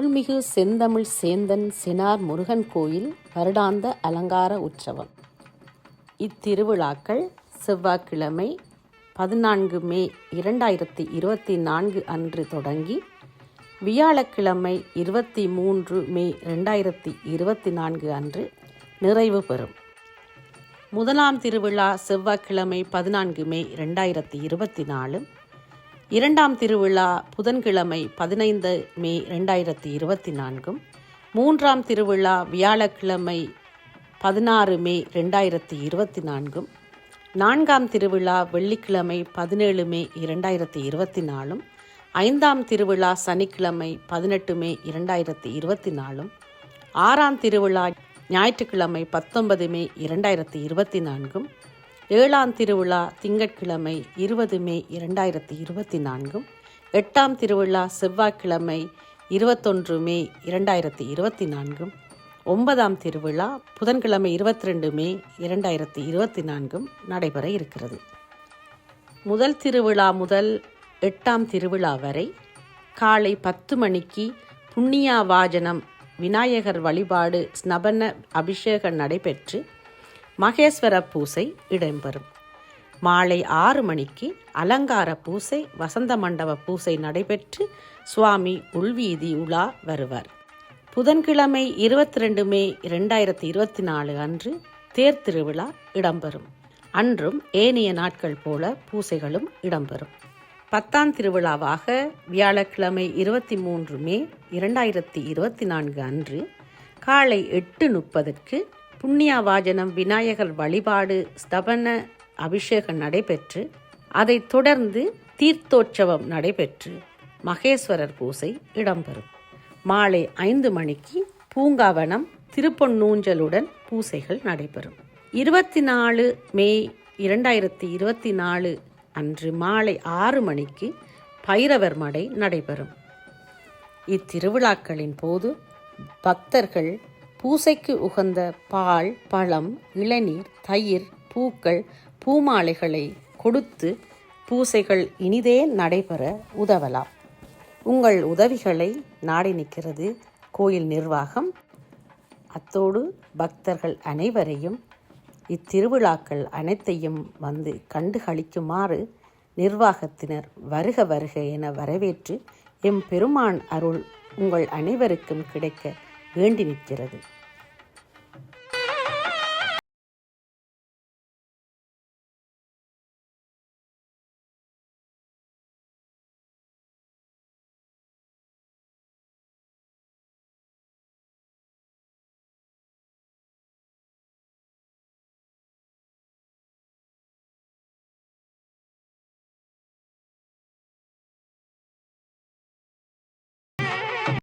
அருள்மிகு செந்தமிழ் சேந்தன் செனார் முருகன் கோயில் வருடாந்த அலங்கார உற்சவம். இத்திருவிழாக்கள் செவ்வாய்க்கிழமை பதினான்கு மே இரண்டாயிரத்தி இருபத்தி நான்கு அன்று தொடங்கி வியாழக்கிழமை இருபத்தி மூன்று மே ரெண்டாயிரத்தி இருபத்தி நான்கு அன்று நிறைவு பெறும். முதலாம் திருவிழா செவ்வாய்க்கிழமை பதினான்கு மே ரெண்டாயிரத்தி இருபத்தி நாலு இரண்டாம் திருவிழா புதன்கிழமை பதினைந்து மே ரெண்டாயிரத்தி இருபத்தி நான்கும். மூன்றாம் திருவிழா வியாழக்கிழமை பதினாறு மே ரெண்டாயிரத்தி இருபத்தி நான்கும். நான்காம் திருவிழா வெள்ளிக்கிழமை பதினேழு மே இரண்டாயிரத்தி இருபத்தி நாலும். ஐந்தாம் திருவிழா சனிக்கிழமை பதினெட்டு மே இரண்டாயிரத்தி இருபத்தி நாலும். ஆறாம் திருவிழா ஞாயிற்றுக்கிழமை பத்தொன்பது மே இரண்டாயிரத்தி இருபத்தி நான்கும். ஏழாம் திருவிழா திங்கட்கிழமை இருபது மே இரண்டாயிரத்தி இருபத்தி நான்கும் எட்டாம் திருவிழா செவ்வாய்க்கிழமை இருபத்தொன்று மே இரண்டாயிரத்தி இருபத்தி நான்கும் ஒன்பதாம் திருவிழா புதன்கிழமை இருபத்தி ரெண்டு மே இரண்டாயிரத்தி இருபத்தி நான்கும் நடைபெற இருக்கிறது. முதல் திருவிழா முதல் எட்டாம் திருவிழா வரை காலை பத்து மணிக்கு புண்ணியா வாஜனம் விநாயகர் வழிபாடு ஸ்நபன அபிஷேகம் நடைபெற்று மகேஸ்வர பூசை இடம்பெறும். மாலை ஆறு மணிக்கு அலங்கார பூசை வசந்த மண்டப பூசை நடைபெற்று சுவாமி உள்வீதி உலா வருவார். புதன்கிழமை இருபத்தி ரெண்டு மே இரண்டாயிரத்தி இருபத்தி நாலு அன்று தேர் திருவிழா இடம்பெறும். அன்றும் ஏனைய நாட்கள் போல பூசைகளும் இடம்பெறும். பத்தாம் திருவிழாவாக வியாழக்கிழமை இருபத்தி மூன்று மே இரண்டாயிரத்தி இருபத்தி நான்கு அன்று காலை எட்டு முப்பதுக்கு புண்ணியவாஜனம் விநாயகர் வழிபாடு ஸ்தபன அபிஷேகம் நடைபெற்று அதைத் தொடர்ந்து தீர்த்தோற்சவம் நடைபெற்று மகேஸ்வரர் பூசை இடம்பெறும். மாலை ஐந்து மணிக்கு பூங்காவனம் திருப்பொன்னூஞ்சலுடன் பூசைகள் நடைபெறும். இருபத்தி நாலு மே இரண்டாயிரத்தி இருபத்தி நாலு அன்று மாலை ஆறு மணிக்கு பைரவர் மடை நடைபெறும். இத்திருவிழாக்களின் போது பக்தர்கள் பூசைக்கு உகந்த பால் பழம் இளநீர் தயிர் பூக்கள் பூமாலைகளை கொடுத்து பூசைகள் இனிதே நடைபெற உதவலாம். உங்கள் உதவிகளை நாடி நிற்கிறது கோயில் நிர்வாகம். அத்தோடு பக்தர்கள் அனைவரையும் இத்திருவிழாக்கள் அனைத்தையும் வந்து கண்டுகளிக்குமாறு நிர்வாகத்தினர் வருக வருக என வரவேற்று எம் பெருமான் அருள் உங்கள் அனைவருக்கும் கிடைக்க வேண்டி நிற்கிறது